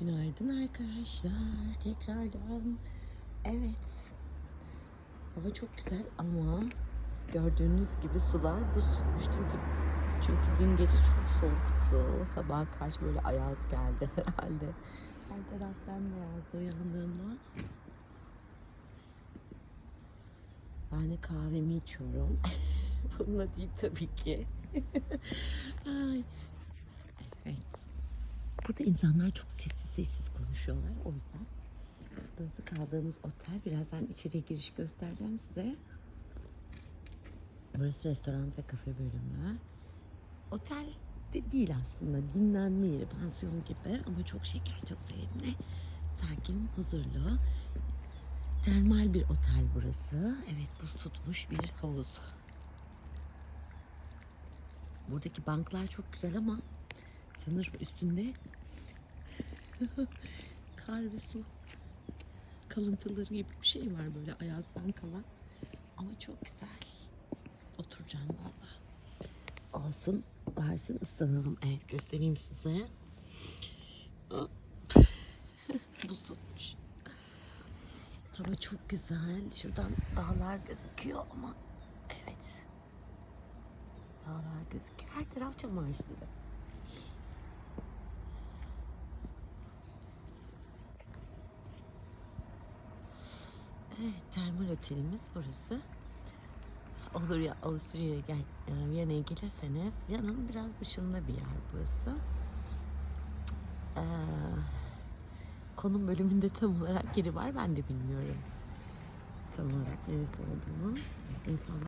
Günaydın arkadaşlar. Tekrardan. Evet. Hava çok güzel ama gördüğünüz gibi sular buz tutmuş. Çünkü, çünkü dün gece çok soğuktu. Sabaha karşı böyle ayaz geldi herhalde. Her taraf bembeyazdı uyandığımda. Ben de kahvemi içiyorum. Bununla değil tabii ki. Ay. Evet. Burada insanlar çok sessiz sessiz konuşuyorlar. O yüzden burası kaldığımız otel. Birazdan içeriye giriş göstereceğim size. Burası restoran ve kafe bölümü. Otel de değil aslında. Dinlenme yeri, pansiyon gibi ama çok şeker, çok sevimli. Sakin, huzurlu. Termal bir otel burası. Evet, buz tutmuş bir havuz. Buradaki banklar çok güzel ama sanırım üstünde kar ve su kalıntıları gibi bir şey var böyle ayazdan kalan. Ama çok güzel. Oturacağım valla. Olsun, varsın ıslanalım. Evet göstereyim size. Buz tutmuş. Hava çok güzel. Şuradan dağlar gözüküyor ama evet. Dağlar gözüküyor. Her taraf çam Evet, termal otelimiz burası. Olur ya Avusturya'ya gel, e, Viyana'ya gelirseniz Viyana'nın biraz dışında bir yer burası. Ee, konum bölümünde tam olarak yeri var ben de bilmiyorum. Tam olarak neresi olduğunu. İnsanlar